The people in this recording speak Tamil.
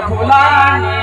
పులాని